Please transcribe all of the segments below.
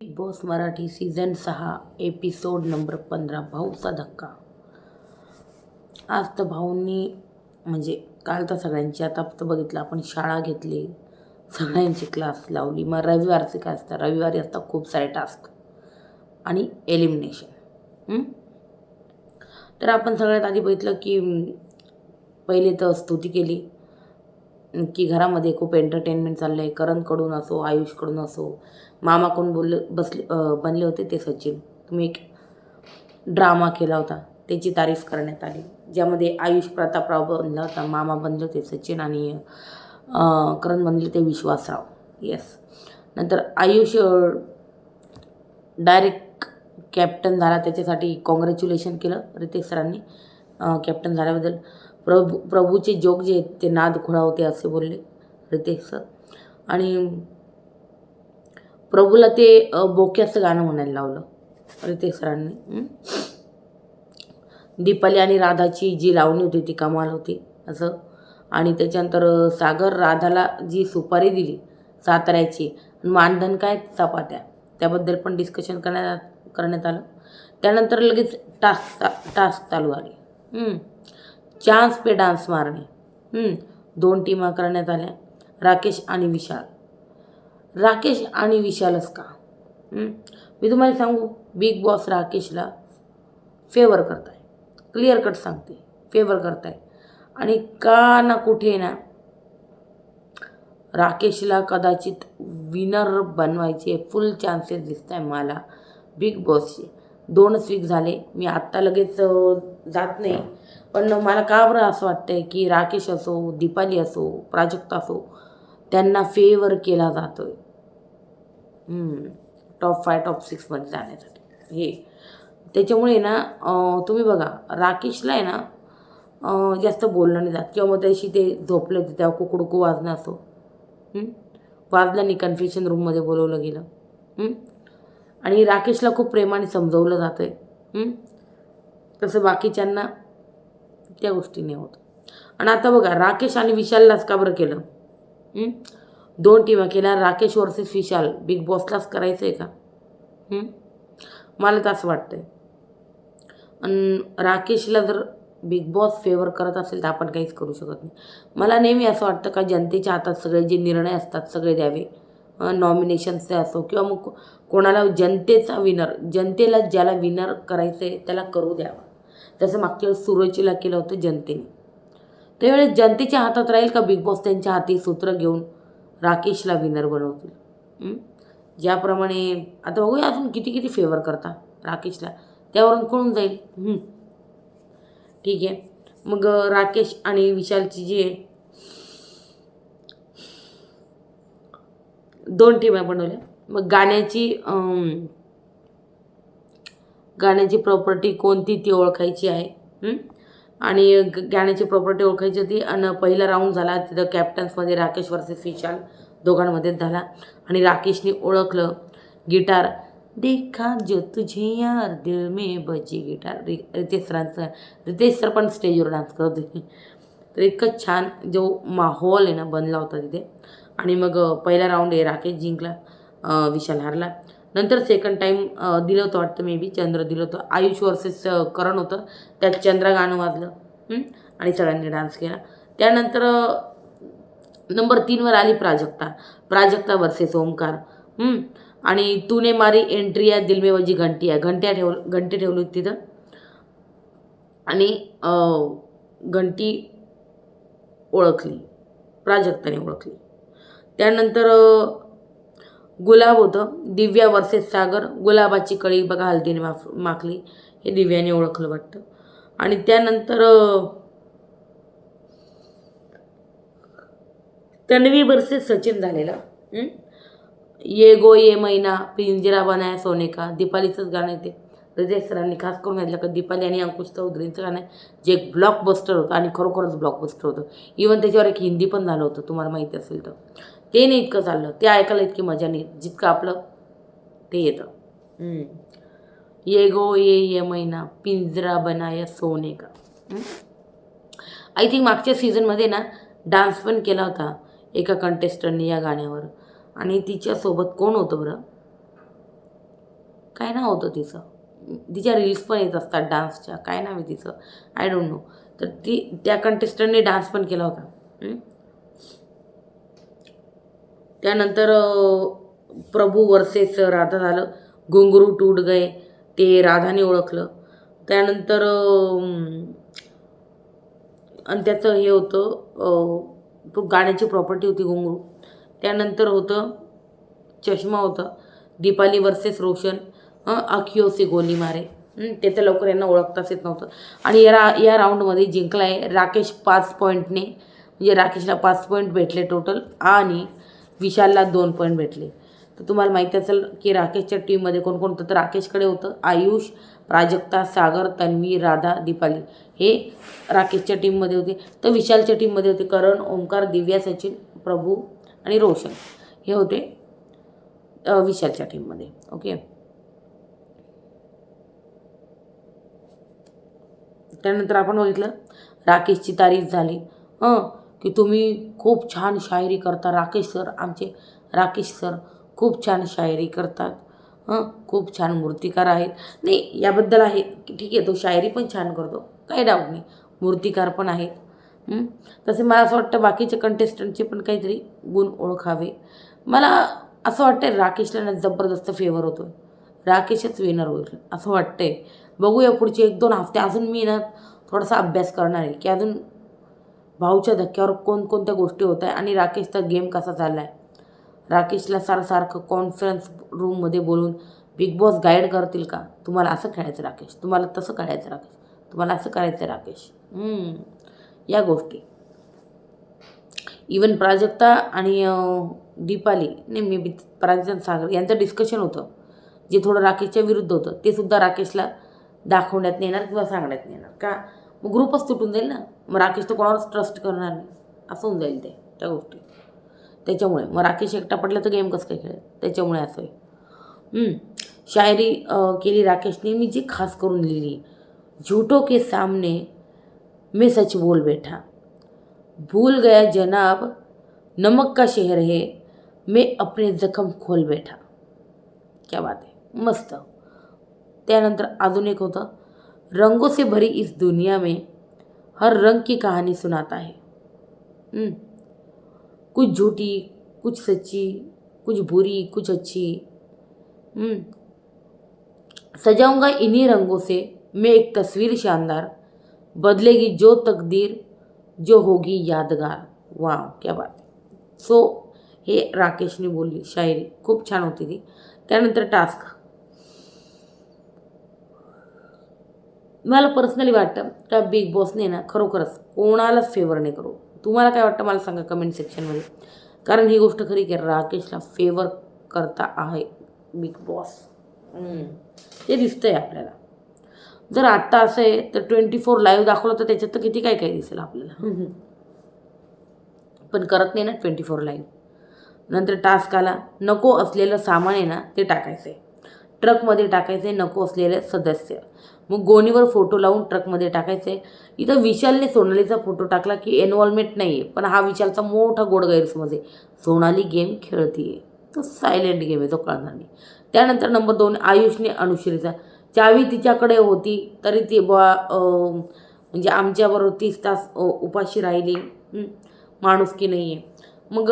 Big Boss Marathi season सहा episode number पंधरा भाऊचा धक्का. आज तर भाऊंनी म्हणजे काल तर सगळ्यांची आता फक्त बघितलं आपण शाळा घेतली. सगळ्यांची क्लास लावली. मग रविवारचे काय असतं? रविवारी असतात खूप सारे टास्क. आणि एलिमिनेशन तर आपण सगळ्यात आधी बघितलं की पहिले तर स्तुती केली. की घरामध्ये खूप एंटरटेनमेंट चाललं आहे करणकडून असो आयुषकडून असो. मामाकडून बोलले बसले बनले होते ते सचिन. तुम्ही एक ड्रामा केला होता. त्याची तारीफ करण्यात आली. ज्यामध्ये आयुष प्रतापराव बनला होता. मामा बनले होते सचिन आणि करण बनले ते विश्वासराव. येस नंतर आयुष डायरेक्ट कॅप्टन झाला. त्याच्यासाठी कॉंग्रॅच्युलेशन केलं रितेश सरांनी कॅप्टन झाल्याबद्दल. प्रभू प्रभूचे जोग जे आहेत ते नाद खुळावते होते असे बोलले रितेश सर. आणि प्रभूला ते बोक्याचं गाणं म्हणायला लावलं रितेश सरांनी. दीपाली आणि राधाची जी लावणी होती ती कमाल होती असं. आणि त्याच्यानंतर सागर राधाला जी सुपारी दिली साताऱ्याची मानधन काय? चपात्या. त्याबद्दल पण डिस्कशन करण्यात करण्यात आलं. त्यानंतर लगेच टास्क टास्क चालू आली. चान्स पे डान्स मारणे. दोन टीमा करण्यात आल्या. राकेश आणि विशाल. राकेश आणि विशालच का? मी तुम्हाला सांगू बिग बॉस राकेशला फेवर करताय. क्लिअर कट सांगते. फेवर करताय. आणि का ना कुठे ना राकेशला कदाचित विनर बनवायचे फुल चान्सेस दिसत आहे मला बिग बॉसचे. दोनच वीक झाले. मी आत्ता लगेच जात नाही. पण मला का बरं असं वाटतंय की राकेश असो दीपाली असो प्राजक्ता असो त्यांना फेवर केला जातो आहे टॉप फाय टॉप सिक्समध्ये जाण्यासाठी. हे. त्याच्यामुळे ना तुम्ही बघा राकेशला आहे ना जास्त बोलणं नाही जात. किंवा मग त्याशी ते झोपले होते तेव्हा कुकडुकू वाजणं असो. वाजल्याने वाजलं नाही कन्फ्युशन रूममध्ये बोलवलं गेलं. आणि राकेशला खूप प्रेमाने समजवलं जातं आहे तसं बाकीच्यांना त्या गोष्टी नाही होत. आणि आता बघा राकेश आणि विशाललाच का बरं केलं? दोन टीमा केल्या राकेश वर्सेस विशाल. बिग बॉसलाच करायचं आहे का? मला तर असं वाटतं आहे आणि राकेशला जर बिग बॉस फेवर करत असेल तर आपण काहीच करू शकत नाही. मला नेहमी असं वाटतं का जनतेच्या हातात सगळे जे निर्णय असतात सगळे द्यावे. नॉमिनेशनचे असो किंवा मग कोणाला जनतेचा विनर जनतेला ज्याला विनर करायचं आहे त्याला करू द्यावा. जसं मागच्या वेळेस सुरजीला केलं होतं जनतेने. त्यावेळेस जनतेच्या हातात राहील का बिग बॉस त्यांच्या हाती सूत्र घेऊन राकेशला विनर बनवतील? ज्याप्रमाणे आता बघूया अजून किती किती फेवर करता राकेशला. त्यावरून कळून जाईल. ठीक आहे. मग राकेश आणि विशालची जी आहे दोन टीम्या बनवल्या. मग गाण्याची गाण्याची प्रॉपर्टी कोणती ती ओळखायची आहे आणि ग- गाण्याची प्रॉपर्टी ओळखायची होती आणि पहिला राऊंड झाला तिथं कॅप्टन्समध्ये राकेश वर्सेस विशाल दोघांमध्येच झाला. आणि राकेशने ओळखलं गिटार देखा जो तुझे यार दिल में बजी गिटार रि रितेश सरांचं रितेश सर पण स्टेजवर डान्स करत होते. तर इतकं छान जो माहोल आहे ना बनला होता तिथे. आणि मग पहिला राऊंड आहे राकेश जिंकला विशाल हारला. नंतर सेकंड टाईम दिलं होतं वाटतं मे बी चंद्र दिलं होतं. आयुष वर्सेस करण होतं. त्यात चंद्र गाणं वाजलं आणि सगळ्यांनी डान्स केला. त्यानंतर नंबर तीनवर आली प्राजक्ता. प्राजक्ता वर्सेस ओंकार आणि तूने मारी एंट्री आहे दिलमेवजी घंटी आहे घंट्या ठेव घंटी ठेवली होती तिथं. आणि घंटी ओळखली. प्राजक्ताने ओळखली. त्यानंतर गुलाब होतं. दिव्या वर्सेस सागर. गुलाबाची कळी बघा हल्दीने माफ माखली. हे दिव्याने ओळखलं वाटतं. आणि त्यानंतर तन्वी वर्सेस सचिन झालेला. ये गो ये मैना पिंजरा बनाया सोने का. दीपालीचंच गाणं येते ते. हृदय सरांनी खास करून घातलं का दीपाली आणि अंकुश चौधरींचं गाणं आहे जे एक ब्लॉकबस्टर होतं आणि खरोखरच ब्लॉकबस्टर होतं. इवन त्याच्यावर एक हिंदी पण झालं होतं तुम्हाला माहिती असेल तर. ते नाही इतकं चाललं. ते ऐकायला इतकी मजा नाही. जितकं आपलं ते येतं. ये गो ये ये मैना पिंजरा बनाया सोने का. आय थिंक मागच्या सीझनमध्ये ना डान्स पण केला होता एका कंटेस्टंटनी या गाण्यावर. आणि तिच्यासोबत कोण होतं बरं? काय नाव होतं तिचं? तिच्या रील्स पण येत असतात डान्सच्या काय नाव आहे तिचं? आय डोंट नो तर ती त्या कंटेस्टंटने डान्स पण केला होता? त्यानंतर प्रभू वर्सेस राधा झालं. घुंगरू टूट गए ते राधाने ओळखलं. त्यानंतर आणि त्याचं हे होतं तो गाण्याची प्रॉपर्टी होती घुंगरू. त्यानंतर होतं चष्मा होता. दीपाली वर्सेस रोशन अखिओसी गोली मारे. ते तर लवकर यांना ओळखताच येत नव्हतं. आणि या रा या राऊंडमध्ये जिंकला आहे राकेश पाच पॉईंटने म्हणजे राकेशला पाच पॉईंट भेटले टोटल. आणि विशालला दोन पॉईंट भेटले. तर तुम्हाला माहीत असेल की राकेशच्या टीममध्ये कोण कोण तर राकेशकडे होतं. आयुष प्राजक्ता सागर तन्वी राधा दीपाली हे राकेशच्या टीममध्ये होते. तर विशालच्या टीममध्ये होते करण ओंकार दिव्या सचिन प्रभू आणि रोशन. हे होते विशालच्या टीममध्ये ओके त्यानंतर आपण बघितलं राकेशची तारीफ झाली. हं की तुम्ही खूप छान शायरी करता. राकेश सर आमचे राकेश सर खूप छान शायरी करतात. हं खूप छान मूर्तिकार आहेत. नाही याबद्दल आहे की ठीक आहे तो शायरी पण छान करतो. काही डाऊट नाही. मूर्तिकार पण आहेत. तसे मला असं वाटतं बाकीचे कंटेस्टंटचे पण काहीतरी गुण ओळखावे. मला असं वाटतं राकेशला ना जबरदस्त फेवर होतो राकेशच विनर होईल असं वाटतंय. बघूया पुढचे एक दोन हफ्ते अजून मी ना थोडासा अभ्यास करणार आहे की अजून भाऊच्या धक्क्यावर कोणकोणत्या गोष्टी होत आहे आणि राकेशचा गेम कसा चालला आहे राकेशला सारसारखं कॉन्फरन्स रूममध्ये बोलून बिग बॉस गाईड करतील का? तुम्हाला असं खेळायचं राकेश. तुम्हाला तसं खेळायचं राकेश. तुम्हाला असं करायचं राकेश. या गोष्टी. इवन प्राजक्ता आणि दीपाली नाही मी बी प्राजक्ता सागर यांचं डिस्कशन होतं. जे थोडं राकेशच्या विरुद्ध होतं. ते सुद्धा राकेशला दाखवण्यात नेणार येणार किंवा सांगण्यात नेणार. येणार का? मग ग्रुपच तुटून जाईल ना. मग राकेश तर कोणावरच ट्रस्ट करणार नाही. असं होऊन जाईल ते त्या गोष्टी. त्याच्यामुळे. मग राकेश एकटा पडला तर गेम कसं काय खेळेल? त्याच्यामुळे असं आहे. शायरी केली राकेशने. मी जी खास करून लिहिली झूठों के सामने मैं सच बोल बैठा. भूल गया जनाब नमक का शहर है मैं अपने जखम खोल बैठा. क्या बात आहे मस्त. त्यानंतर अजून एक होतं. रंगों से भरी इस दुनिया में हर रंग की कहानी सुनाता है हम्म. कुछ झूठी, कुछ सच्ची, कुछ बुरी, कुछ अच्छी हम्म. सजाऊँगा इन्हीं रंगों से मैं एक तस्वीर शानदार, बदलेगी जो तकदीर, जो होगी यादगार वाह, क्या बात सो हे राकेशने बोलली शायरी खूप छान होती ती त्यानंतर टास्क मला पर्सनली वाटतं का बिग बॉसने ना खरोखरच कोणालाच फेवर नाही करू. तुम्हाला काय वाटतं मला सांगा कमेंट सेक्शनमध्ये कारण ही गोष्ट खरी की राकेशला फेवर करता आहे बिग बॉस. ते दिसतंय आपल्याला. जर आत्ता असं आहे तर ट्वेंटी फोर लाईव्ह दाखवलं तर त्याच्यात तर किती काय काय दिसेल आपल्याला. पण करत नाही ना ट्वेंटी फोर लाईव्ह नंतर टास्क आला नको असलेलं सामान आहे ना ते टाकायचं आहे ट्रकमध्ये टाकायचं आहे नको असलेले सदस्य. मग गोणीवर फोटो लावून ट्रकमध्ये टाकायचं. आहे इथं विशालने सोनालीचा फोटो टाकला की इन्व्हॉल्वमेंट नाही आहे पण हा विशालचा मोठा गोड गैरसमज आहे. सोनाली गेम खेळतीये. तो सायलेंट गेम आहे तो कळणार नाही. त्यानंतर नंबर दोन आयुषने अनुश्रीचा. चावी तिच्याकडे होती तरी ती बा म्हणजे आमच्याबरोबर तीस तास उपाशी राहिली. हं, माणुसकी नाही आहे मग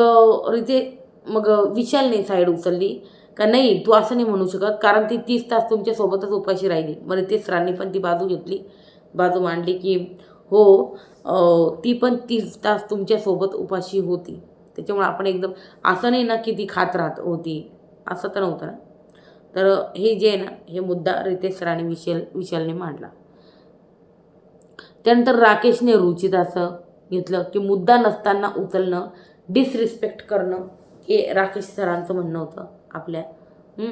रिते मग विशालने साईड उचलली. का नाही तू असं नाही म्हणू शकत. कारण ती तीस तास तुमच्यासोबतच उपाशी राहिली. मग रितेश सरांनी पण ती बाजू घेतली. बाजू मांडली की हो ती पण तीस तास तुमच्यासोबत उपाशी होती. त्याच्यामुळे आपण एकदम असं नाही ना की ती खात राहत होती. असं तर नव्हतं ना. तर हे जे आहे ना हे मुद्दा रितेश सरांनी विशाल विशालने मांडला. त्यानंतर राकेशने रुचित असं घेतलं की मुद्दा नसताना उचलणं डिसरिस्पेक्ट करणं हे राकेश सरांचं म्हणणं होतं आपल्या. हं?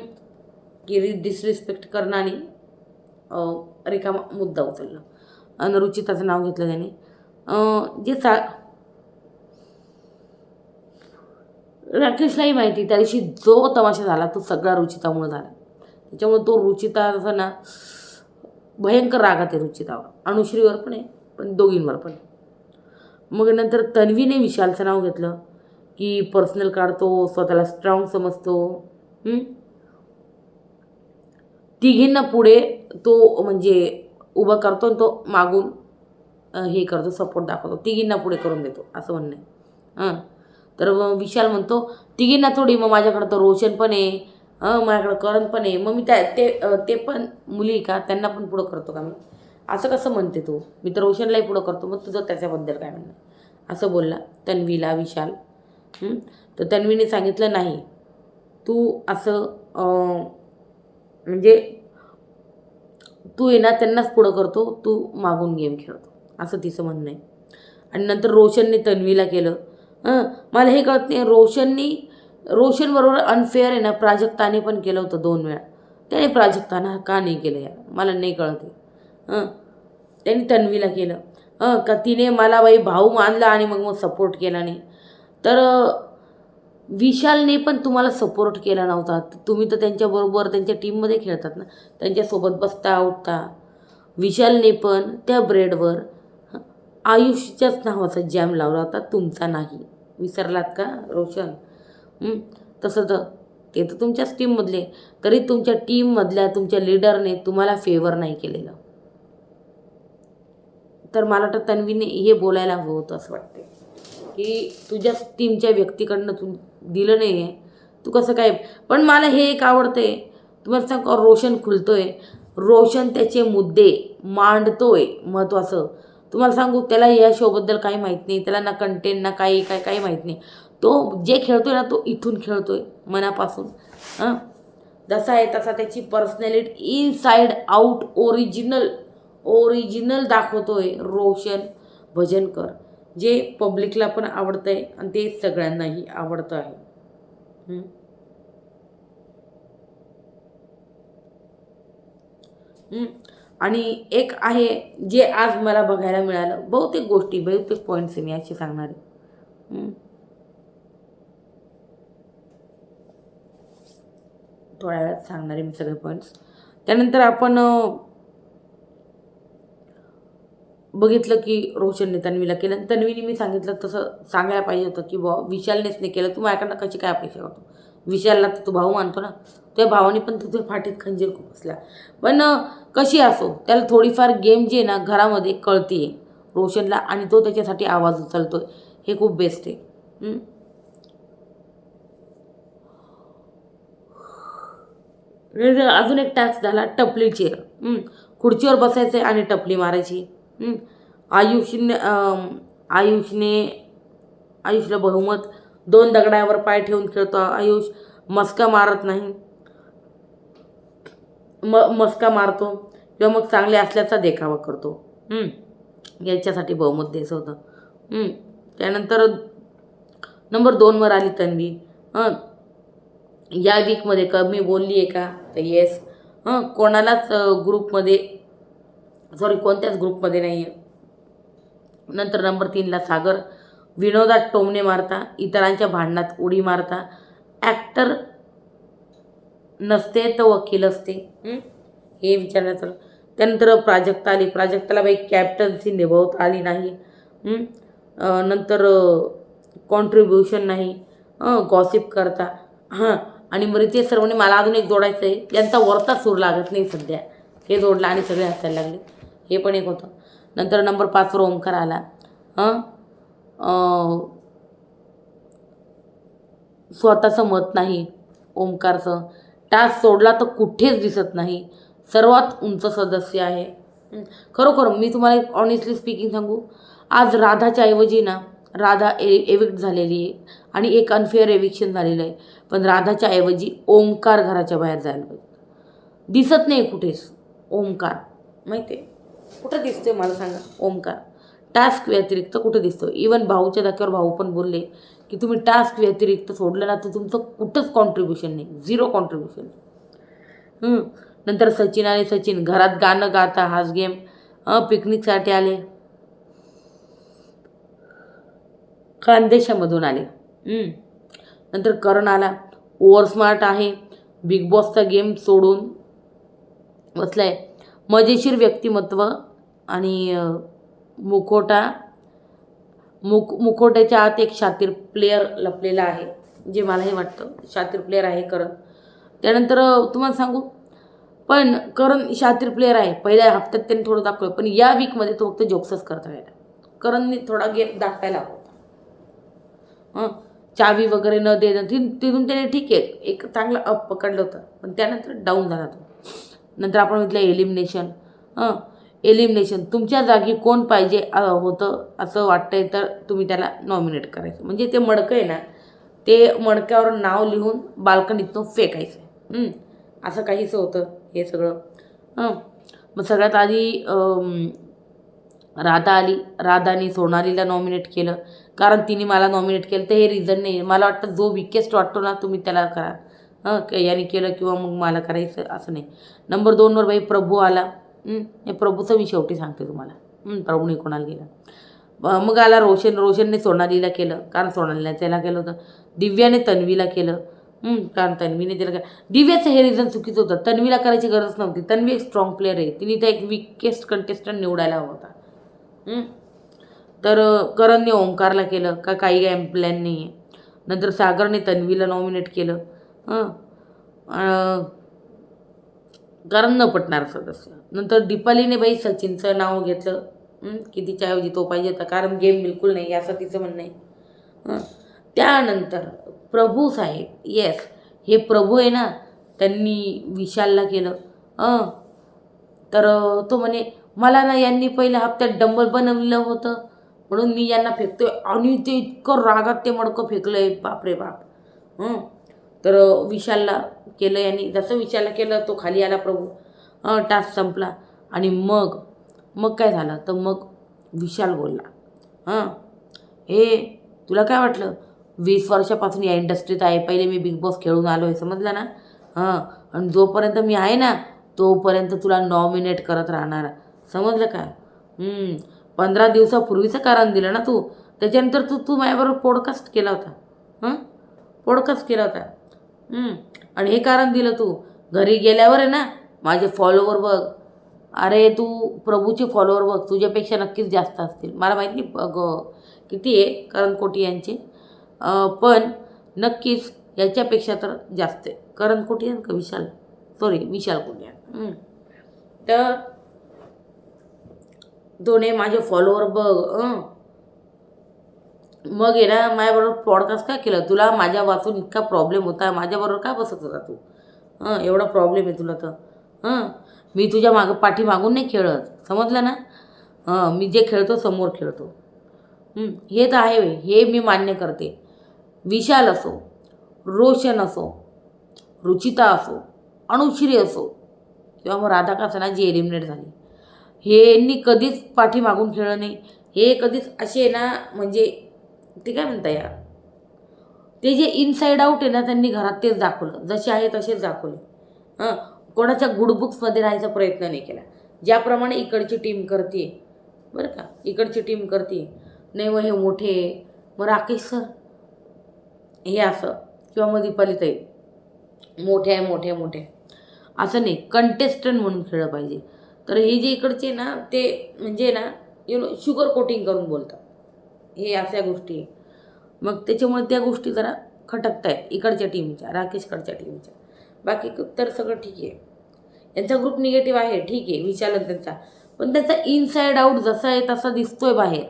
की डिसरिस्पेक्ट करणं आणि रिकामा मुद्दा उचलला आणि रुचिताचं नाव घेतलं त्याने. जे चा राकेशलाही माहिती त्या दिवशी जो तमाशा झाला तो सगळा रुचितामुळे झाला. त्याच्यामुळे तो रुचिताचा ना भयंकर रागात आहे रुचितावर. अनुश्रीवर पण आहे पण दोघींवर पण आहे. मग नंतर तन्वीने विशालचं नाव घेतलं. की पर्सनल काढतो स्वतःला स्ट्रॉंग समजतो. तिघींना पुढे तो म्हणजे उभं करतो आणि तो मागून हे करतो सपोर्ट दाखवतो. तिघींना पुढे करून देतो असं म्हणणं आहे. हां. तर विशाल म्हणतो तिघींना थोडी मग माझ्याकडं तर रोशन पण आहे हं माझ्याकडं करण पण आहे. मग मी त्या ते ते पण मुली का? त्यांना पण पुढं करतो का मी? असं कसं म्हणते तू? मी तर रोशनलाही पुढं करतो. मग तुझं त्याच्याबद्दल काय म्हणणं असं बोलला तन्वीला विशाल. तर तन्वीने सांगितलं नाही. तू असं म्हणजे तू ये ना त्यांनाच पुढं करतो. तू मागून गेम खेळतो. असं तिचं म्हणणं आहे. आणि नंतर रोशनने तन्वीला केलं. हं? मला हे कळत नाही. रोशननी रोशनबरोबर अनफेअर आहे ना प्राजक्ताने पण केलं होतं दोन वेळा. त्याने प्राजक्ताना का नाही केलं यार? मला नाही कळत आहे हं? त्यांनी तन्वीला केलं. हं? का तिने मला बाई भाऊ मानला आणि मग मग सपोर्ट केला नाही? तर विशालने पण तुम्हाला सपोर्ट केला नव्हता. तुम्ही तर त्यांच्याबरोबर त्यांच्या टीममध्ये खेळतात ना. त्यांच्यासोबत बसता उठता. विशालने पण त्या ब्रेडवर हं, आयुष्याच्याच नावाचा जॅम लावला होता. तुमचा नाही. विसरलात का रोशन? तसं तर ते तर तुमच्याच टीममधले तरी तुमच्या टीममधल्या तुमच्या लीडरने तुम्हाला फेवर नाही केलेलं. तर मला वाटतं तन्वीने हे बोलायला हवं होतं असं वाटते की तुझ्या टीमच्या व्यक्तीकडनं तू दिलं नाही आहे तू कसं काय? पण मला हे एक आवडते तुम्हाला सांग रोशन रोशन खुलतोय. रोशन त्याचे मुद्दे मांडतोय महत्त्वाचं तुम्हाला सांगू त्याला या शोबद्दल काही माहीत नाही. त्याला ना कंटेंट ना काही काय काही माहीत नाही. तो जे खेळतोय ना तो इथून खेळतोय मनापासून. हां? जसा आहे तसा त्याची personality inside out original original दाखवतोय रोशन भजनकर. जे पब्लिकला पण आवडतं आहे आणि ते सगळ्यांनाही आवडतं आहे. आणि एक आहे जे आज मला बघायला मिळालं बहुतेक गोष्टी बहुतेक पॉईंट्स मी असे सांगणार आहे. थोड्या वेळात सांगणार आहे मी सगळे पॉईंट्स त्यानंतर आपण बघितलं की रोशनने तन्वीला केलं. आणि तन्वीने मी सांगितलं तसं सांगायला पाहिजे होतं की बॉ विशालनेच नाही केलं. तू माझ्याकडनं कशी काय अपेक्षा करतो? विशालला तर तू भाऊ मानतो ना? त्या भावाने पण तुझ्या फाटीत खंजीर खुपसला पण कशी असो त्याला थोडीफार गेम जी आहे ना घरामध्ये कळती आहे रोशनला आणि तो त्याच्यासाठी आवाज उचलतो हे खूप बेस्ट आहे. अजून एक टास्क झाला टपली चेअर खुर्चीवर बसायचं आणि टपली मारायची. आयुषने आयुषने आयुषला बहुमत दोन दगडावर पाय ठेवून खेळतो आयुष. मस्का मारत नाही. म मस्का मारतो. किंवा मग चांगले असल्याचा देखावा करतो. याच्यासाठी बहुमत द्यायचं होतं. त्यानंतर नंबर दोनवर आली तन्वी. हं. या वीकमध्ये कमी बोलली आहे का? तर येस हं. कोणालाच ग्रुपमध्ये सॉरी कोणत्याच ग्रुपमध्ये नाही आहे नंतर नंबर तीनला सागर विनोदात टोमणे मारता इतरांच्या भांडणात उडी मारता. ॲक्टर नसते तर वकील असते. हे विचारण्याचं त्यानंतर प्राजक्ता आली. प्राजक्ताला बाई कॅप्टन्सी निभावता आली नाही. नंतर कॉन्ट्रीब्युशन नाही. गॉसिप करता. हां आणि मग ते सर्वांनी मला अजून एक जोडायचं आहे यांचा वरचा सूर लागत नाही सध्या. हे जोडलं आणि सगळे हसायला लागले. हे पण एक होतं. नंतर नंबर पाचवर ओंकार आला. हां? स्वतःचं मत नाही ओंकारचं. टास्क सोडला तर कुठेच दिसत नाही. सर्वात उंच सदस्य आहे. खरोखर मी तुम्हाला एक ऑनेस्टली स्पीकिंग सांगू. आज राधाच्या ऐवजी ना राधा ए एविक्ट झालेली आहे आणि एक अनफेअर एविक्शन झालेलं आहे. पण राधाच्या ऐवजी ओंकार घराच्या बाहेर जायला पाहिजे. दिसत नाही कुठेच ओंकार. माहिती आहे कुठं दिसतोय मला सांगा? ओंकार. टास्क व्यतिरिक्त कुठं दिसतो इवन भाऊच्या धक्क्यावर भाऊ पण बोलले की तुम्ही टास्क व्यतिरिक्त सोडलं ना तर तुमचं कुठंच कॉन्ट्रीब्युशन नाही. झिरो कॉन्ट्रीब्युशन नंतर सचिन आले सचिन घरात गाणं गाता हाच गेम पिकनिकसाठी आले. खानदेशामधून आले. नंतर करण आला. ओवर स्मार्ट आहे बिग बॉसचा गेम सोडून बसलाय. मजेशीर व्यक्तिमत्व आणि मुखवटा मुखोटा मुख मुखोट्याच्या आत एक शातीर प्लेयर लपलेला आहे जे मलाही वाटतं. शातीर प्लेयर आहे करण त्यानंतर तुम्हाला सांगू? पण करण शातीर प्लेयर आहे. पहिल्या हप्त्यात त्यांनी थोडं दाखवलं पण या वीकमध्ये तो फक्त जोक्सच करत राहिला. करणने थोडा गेम दाखवायला हवा होता. हं चावी वगैरे न देणं तिथून त्याने ठीक आहे एक चांगला अप पकडलं होतं पण त्यानंतर डाऊन झाला तो. नंतर आपण म्हटलं एलिमिनेशन हं एलिमिनेशन तुमच्या जागी कोण पाहिजे होतं असं वाटतंय तर तुम्ही त्याला नॉमिनेट करायचं. म्हणजे ते मडकं आहे ना ते मडक्यावर नाव लिहून बाल्कनीतून फेकायचं. असं काहीच होतं हे सगळं. हं मग सगळ्यात आधी राधा आली. राधाने सोनालीला नॉमिनेट केलं. कारण तिने मला नॉमिनेट केलं. तर हे रिझन नाही मला वाटतं जो विकेस्ट वाटतो ना तुम्ही त्याला करा. हां याने केलं किंवा मग मला करायचं असं नाही. नंबर दोनवर बाई प्रभू आला. हे प्रभूचं मी शेवटी सांगते तुम्हाला. प्रभूने कोणाला गेला. मग आला रोशन. रोशनने सोनालीला केलं. कारण सोनालीला त्याला केलं होतं. दिव्याने तन्वीला केलं. कारण तन्वीने त्याला केलं. दिव्याचं हे रिझन चुकीचं होतं. तन्वीला करायची गरज नव्हती. तन्वी एक स्ट्रॉंग प्लेअर आहे. तिने त्या एक विकेस्ट कंटेस्टंट निवडायला हवा होता. तर करणने ओंकारला केलं. का काही काय प्लॅन नाही आहे नंतर सागरने तन्वीला नॉमिनेट केलं. हं. कारण न पटणार सदस्य. नंतर दीपालीने बाई सचिनचं नाव घेतलं. की तिच्याऐवजी तो पाहिजे होता. कारण गेम बिलकुल नाही असं तिचं म्हणणं आहे. त्यानंतर प्रभू साहेब येस हे प्रभू आहे ना त्यांनी विशालला केलं. हं. तर तो म्हणे मला ना यांनी पहिल्या हप्त्यात डंबल बनवलेलं होतं. म्हणून मी यांना फेकतोय. आणि ते इतकं रागात ते मडकं फेकलं आहे बापरे बाप. हं. तर विशालला केलं यांनी. जसं विशालला केलं तो खाली आला प्रभू. टास्क संपला. आणि मग मग काय झालं? तर मग विशाल बोलला हां हे तुला काय वाटलं? वीस वर्षापासून या इंडस्ट्रीत आहे. पहिले मी बिग बॉस खेळून आलो आहे समजलं ना? हां आणि जोपर्यंत मी आहे ना तोपर्यंत तुला नॉमिनेट करत राहणार. समजलं का? पंधरा दिवसापूर्वीचं कारण दिलं ना तू. त्याच्यानंतर तू तू माझ्याबरोबर पॉडकास्ट केला होता. हां? पॉडकास्ट केला होता. आणि हे कारण दिलं तू. घरी गेल्यावर आहे ना माझे फॉलोवर बघ. अरे तू प्रभूचे फॉलोवर बघ. तुझ्यापेक्षा नक्कीच जास्त असतील. मला माहीत नाही बघ किती आहे करण कोटी यांचे. पण नक्कीच याच्यापेक्षा तर जास्त आहे. करण कोटियान का विशाल? सॉरी विशाल कोटियान तर दोन्ही माझे फॉलोवर बघ मग ये ना माझ्याबरोबर पॉडकास्ट काय केलं? तुला माझ्या वाचून इतका प्रॉब्लेम होता. माझ्याबरोबर काय बसत होता तू? हां एवढा प्रॉब्लेम आहे तुला तर. हां मी तुझ्या मागं पाठी मागून नाही खेळत. समजलं ना? हां मी जे खेळतो समोर खेळतो. हे तर आहे हे मी मान्य करते. विशाल असो रोशन असो रुचिता असो अणुश्री असो किंवा मग राधा कासना जी एलिमिनेट झाली. हे कधीच पाठीमागून खेळलं नाही. हे कधीच असे आहे ना म्हणजे ते काय म्हणता या? ते जे इनसाईड आऊट आहे ना त्यांनी घरात तेच दाखवलं. जसे आहे तसेच दाखवले. हां? कोणाच्या गुडबुक्समध्ये राहायचा प्रयत्न नाही केला. ज्याप्रमाणे इकडची टीम करते बरं का? इकडची टीम करते नाही मग हे मोठे आहे. मग राकेश सर हे असं. किंवा मग दीपाली ताई. मोठे आहे मोठे आहे, मोठे असं नाही. कंटेस्टंट म्हणून खेळलं पाहिजे. तर हे जे इकडचे ना ते म्हणजे ना यु नो शुगर कोटिंग करून बोलतात. हे अशा गोष्टी. आहे. मग त्याच्यामुळे त्या गोष्टी जरा खटकत आहेत इकडच्या टीमच्या राकेशकडच्या टीमच्या. बाकी तर सगळं ठीक आहे. यांचा ग्रुप निगेटिव्ह आहे ठीक आहे विचारलं त्यांचा. पण त्याचा इनसाईड आऊट जसा आहे तसा दिसतोय बाहेर.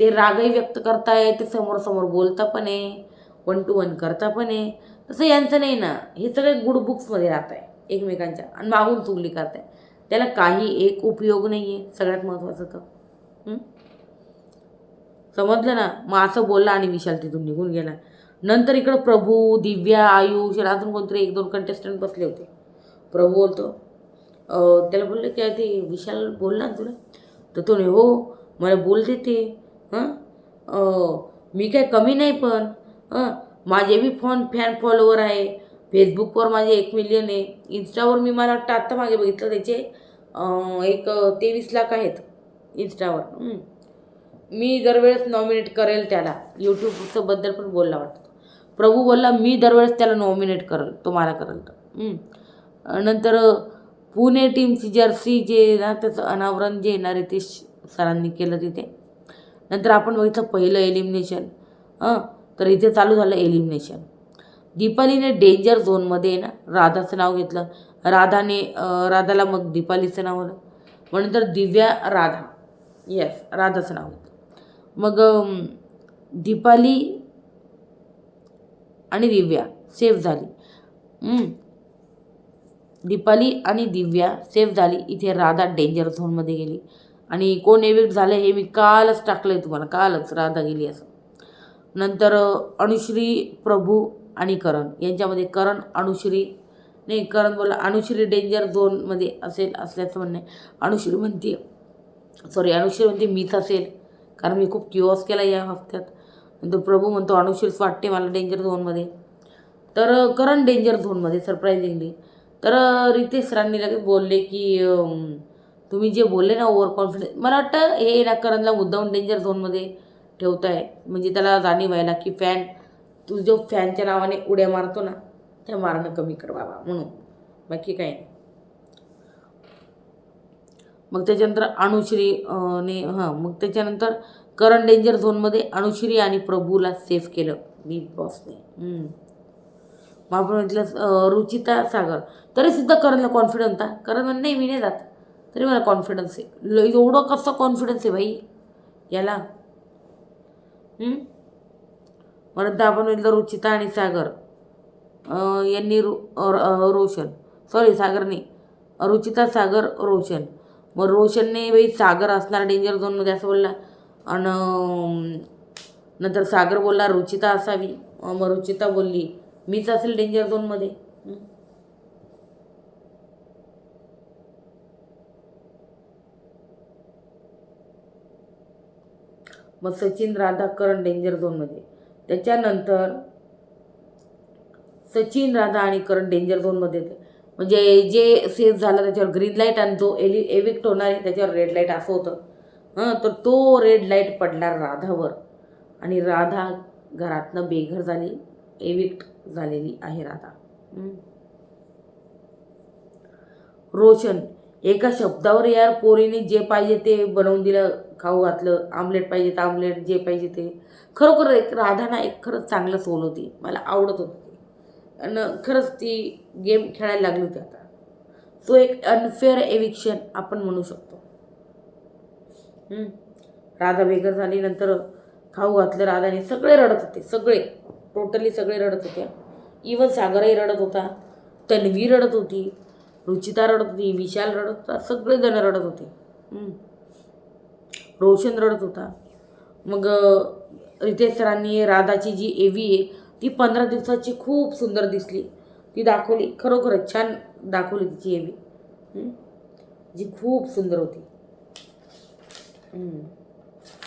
ते रागही व्यक्त करताय ते समोरसमोर बोलता पण आहे वन टू वन करता पण आहे. तसं यांचं नाही ना हे सगळे गुड बुक्समध्ये राहत आहे एकमेकांच्या. आणि मागून चुगली करताय त्याला काही एक उपयोग नाही आहे सगळ्यात महत्त्वाचं तर. समजलं ना? मग असं बोलला आणि विशाल तिथून निघून गेला. नंतर इकडं प्रभू दिव्या आयुष अजून कोणतरी एक दोन कंटेस्टंट बसले होते. प्रभू बोलतो त्याला बोललं की ते विशाल बोलला ना तुला तर तो हो मला बोलते ते. हां? मी काय कमी नाही पण हां? माझे बी फोन फॅन फॉलोवर आहे. फेसबुकवर माझे एक मिलियन आहे. इन्स्टावर मी मला वाटतं आत्ता मागे बघितलं त्याचे एक तेवीस लाख आहेत इन्स्टावर मी दरवेळेस नॉमिनेट करेल त्याला. यूट्यूबचं बद्दल पण बोलला वाटतं. प्रभू बोलला मी दरवेळेस त्याला नॉमिनेट करेल तो मला करेल. तर नंतर पुणे टीमची जर्सी जे ना त्याचं अनावरण जे ना रितेश सरांनी केलं तिथे. नंतर आपण बघितलं पहिलं एलिमिनेशन हां. तर इथे चालू झालं एलिमिनेशन दीपालीने डेंजर झोनमध्ये आहे ना राधाचं नाव घेतलं. राधाने राधाला मग दीपालीचं नाव आलं. मग नंतर दिव्या राधा. येस राधाचं नाव घेतलं. मग दीपाली आणि दिव्या सेफ झाली. दीपाली आणि दिव्या सेफ झाली. इथे राधा डेंजर झोनमध्ये गेली. आणि कोण एविक्ट झालं हे मी कालच टाकलं आहे तुम्हाला. कालच राधा गेली असं. नंतर अणुश्री अनुश्री प्रभू आणि करण. यांच्यामध्ये करण अनुश्री. नाही करण बोला अनुश्री डेंजर झोनमध्ये असेल असल्याचं म्हणणं आहे. अनुश्री म्हणते सॉरी अनुश्री म्हणते मीच असेल. कारण मी खूप क्युअस केला या हफ्त्यात. नंतर प्रभू म्हणतो अनुश्रीच वाटते मला डेंजर झोनमध्ये तर करंट करण डेंजर झोनमध्ये सरप्राईझिंगली तर रितेश सरांनी लगेच बोलले की तुम्ही जे बोलले ना ओव्हर कॉन्फिडन्स मला वाटतं हे ना करणला मुद्दाहून डेंजर झोनमध्ये ठेवताय. म्हणजे त्याला जाणीव व्हायला की फॅन तू जो फॅनच्या नावाने उड्या मारतो ना त्या मारणं कमी कर बाबा म्हणून. बाकी काही नाही. मग त्याच्यानंतर अणुश्री ने हां मग त्याच्यानंतर करंट डेंजर झोनमध्ये अणुश्री आणि प्रभूला सेफ केलं. बिग बॉसने मग आपण म्हटलं रुचिता सागर. तरीसुद्धा करणला कॉन्फिडन्स होता. करण नाही मी नाही जात. तरी मला कॉन्फिडन्स आहे. ल- एवढं कसं कॉन्फिडन्स आहे भाई? याला. हम्म? परत आपण म्हटलं रुचिता आणि सागर. यांनी रो रोशन. सॉरी सागरने. रुचिता सागर रोशन. मग रोशनने बाई सागर असणार डेंजर झोनमध्ये असं बोलला. आणि नंतर सागर बोलला रुचिता असावी. मग रुचिता बोलली मीच असेल डेंजर झोनमध्ये मग सचिन राधा करण डेंजर झोनमध्ये त्याच्यानंतर सचिन राधा आणि करण डेंजर झोनमध्ये येते म्हणजे जे सेज झालं त्याच्यावर ग्रीन लाइट आणि जो एलि एविक्ट होणार आहे त्याच्यावर रेड लाइट असं होतं. हां तर तो रेड लाइट पडला राधावर. आणि राधा घरातनं बेघर झाली एविक्ट झालेली आहे राधा. रोशन एका शब्दावर यार पोरीने जे पाहिजे ते बनवून दिलं खाऊ घातलं आमलेट पाहिजे तर आमलेट जे पाहिजे ते. खरोखर एक राधा ना एक खरंच चांगलं सोल होती. मला आवडत होती आणि खरंच ती गेम खेळायला लागली होती आता. तो एक अनफेअर एविक्शन आपण म्हणू शकतो. राधा बेघर झाली नंतर खाऊ घातलं राधाने सगळे रडत होते सगळे. टोटली सगळे रडत होते. इवन सागरही रडत होता. तन्वी रडत होती. रुचिता रडत होती. विशाल रडत होता. सगळेजण रडत होते. रोशन रडत होता. मग रितेश सरांनी राधाची जी एवी आहे ती पंधरा दिवसाची खूप सुंदर दिसली. ती दाखवली खरोखरच छान दाखवली तिची एवी जी खूप सुंदर होती.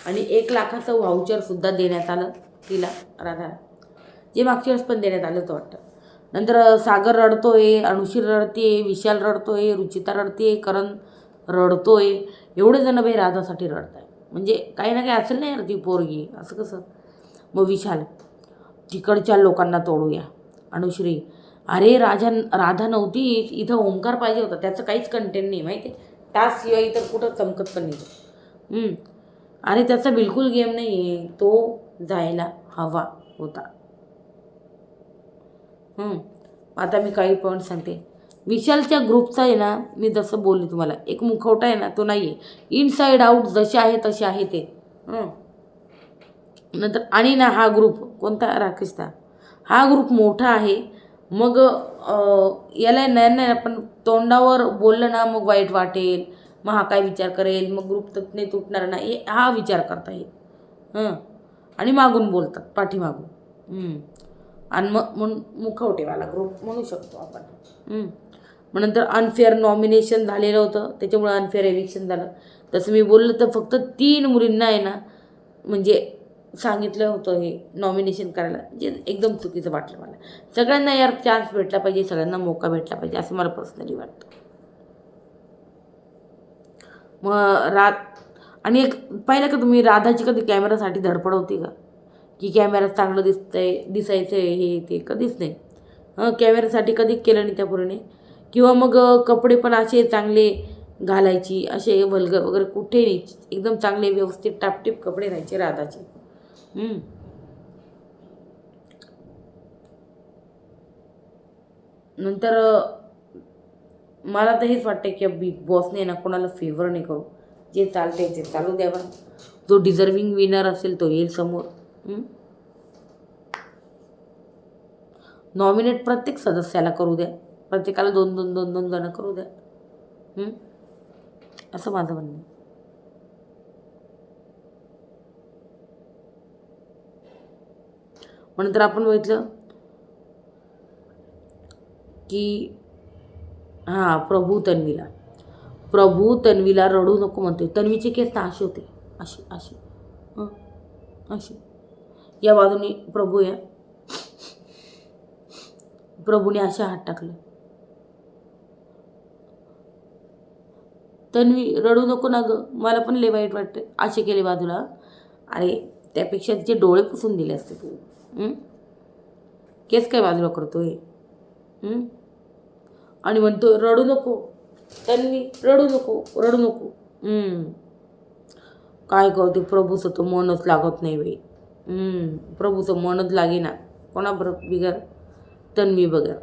आणि एक लाखाचं व्हाउचरसुद्धा देण्यात आलं तिला राधा जे मागच्या वेळेस पण देण्यात आलं होतं वाटतं. नंतर सागर रडतोय अणुशीर रडते विशाल रडतोय रुचिता रडते करण रडतोय. एवढे जण बाई राधासाठी रडत आहे म्हणजे काही ना काही असेल नाही यार ती पोरगी असं कसं? मग विशाल. तिकडच्या लोकांना तोडूया. अनुश्री अरे राजा राधा नव्हती इथं ओंकार पाहिजे होता त्याचं काहीच कंटेंट नाही माहिती आहे? टास्क शिवाय इथं कुठं चमकत पण नाही. अरे त्याचा बिलकुल गेम नाही आहे तो जायला हवा होता. आता मी काही पॉईंट सांगते. विशालच्या ग्रुपचा आहे ना मी जसं बोलले तुम्हाला एक मुखवटा आहे ना तो नाही आहे इनसाईड आऊट जसे आहे तसे आहे ते. हं. नंतर आणि ना हा ग्रुप कोणता? राकेशचा. हा ग्रुप मोठा आहे. मग याला नाही नाही आपण तोंडावर बोललं ना मग वाईट वाटेल मग हा काय विचार करेल मग ग्रुप तट नाही तुटणार ना हे- हा विचार करता येईल. हं. आणि मागून बोलतात पाठीमागून. आणि मग म्हणून मुखवटेवाला ग्रुप म्हणू शकतो आपण. मग नंतर अनफेअर नॉमिनेशन झालेलं होतं त्याच्यामुळे अनफेअर एविक्शन झालं. तसं मी बोललं तर फक्त तीन मुलींना आहे ना म्हणजे सांगितलं होतं हे नॉमिनेशन करायला जे एकदम चुकीचं वाटलं मला. सगळ्यांना यार चान्स भेटला पाहिजे सगळ्यांना मोका भेटला पाहिजे असं मला पर्सनली वाटतं. मग रात आणि एक पाहिलं का तुम्ही राधाची कधी कॅमेरासाठी धडपड होती का? की कॅमेरा चांगलं दिसतंय दिसायचं आहे हे ते कधीच नाही. हं कॅमेऱ्यासाठी कधी केलं नाही त्या पूर्णे किंवा मग कपडे पण असे चांगले घालायची असे वल्गर वगैरे कुठे नाही. एकदम चांगले व्यवस्थित टापटीप कपडे राहायचे राधाचे. नंतर मला तर हेच वाटतं की बिग बॉसने ना कोणाला फेवर नाही करू. जे चालते ते चालू द्यावा जो डिझर्विंग विनर असेल तो येईल समोर. नॉमिनेट प्रत्येक सदस्याला करू द्या. प्रत्येकाला दोन दोन दोन दोन जण करू द्या. असं माझं म्हणणं मग नंतर तर आपण बघितलं की हां प्रभू तन्वीला. प्रभू तन्वीला रडू नको म्हणते तन्वीचे केस तर असे होते. अशी अशी असे. अशी या बाजूने प्रभू या. प्रभूने असे हात टाकले. तन्वी रडू नको ना गं. मला पण लय वाईट वाटते असे केले बाजूला. अरे त्यापेक्षा तिचे डोळे पुसून दिले असते तू. केस काय बाजूला करतोय? हं? आणि म्हणतो रडू नको. त्यांनी रडू नको रडू नको. काय कळते प्रभूचं तर मनच लागत नाही बाई. प्रभूचं मनच लागे ना. बरं बिगर? तन्वी बगर.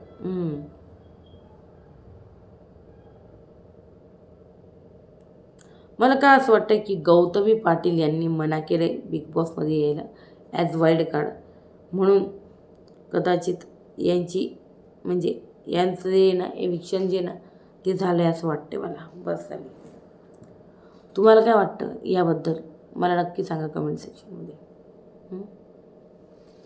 मला काय असं वाटतं की गौतमी पाटील यांनी मना केलं आहे बिग बॉसमध्ये यायला? ॲज वाईल्ड कार्ड म्हणून कदाचित यांची म्हणजे यांचं जे ना एविक्शन जे ना ते झालं आहे असं वाटते मला. बस झाली. तुम्हाला काय वाटतं याबद्दल? मला नक्की सांगा कमेंट सेक्शनमध्ये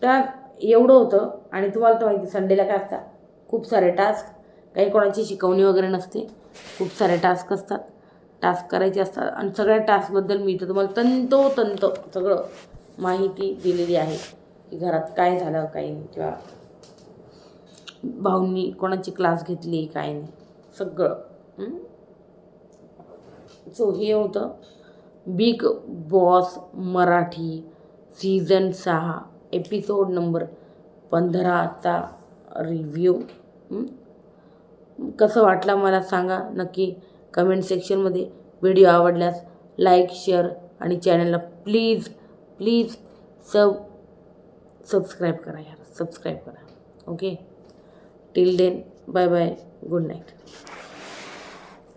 तर एवढं होतं आणि तुम्हाला तर माहिती संडेला काय असतात? खूप सारे टास्क काही कोणाची शिकवणी वगैरे नसते. खूप सारे टास्क असतात. टास्क करायचे असतात. आणि सगळ्या टास्कबद्दल मी तर तुम्हाला तंतोतंत सगळं माहिती दिलेली आहे. की घरात काय झालं काही नाही किंवा भाऊंनी कोणाची क्लास घेतली काय नाही सगळं. सो हे होतं. बिग बॉस मराठी सीझन सहा एपिसोड नंबर पंधराचा रिव्ह्यू कसं वाटला मला सांगा नक्की कमेंट सेक्शनमध्ये व्हिडिओ आवडल्यास लाईक शेअर आणि चॅनलला प्लीज प्लीज सब सबस्क्राईब करा यार सबस्क्राईब करा. Okay till then bye bye good night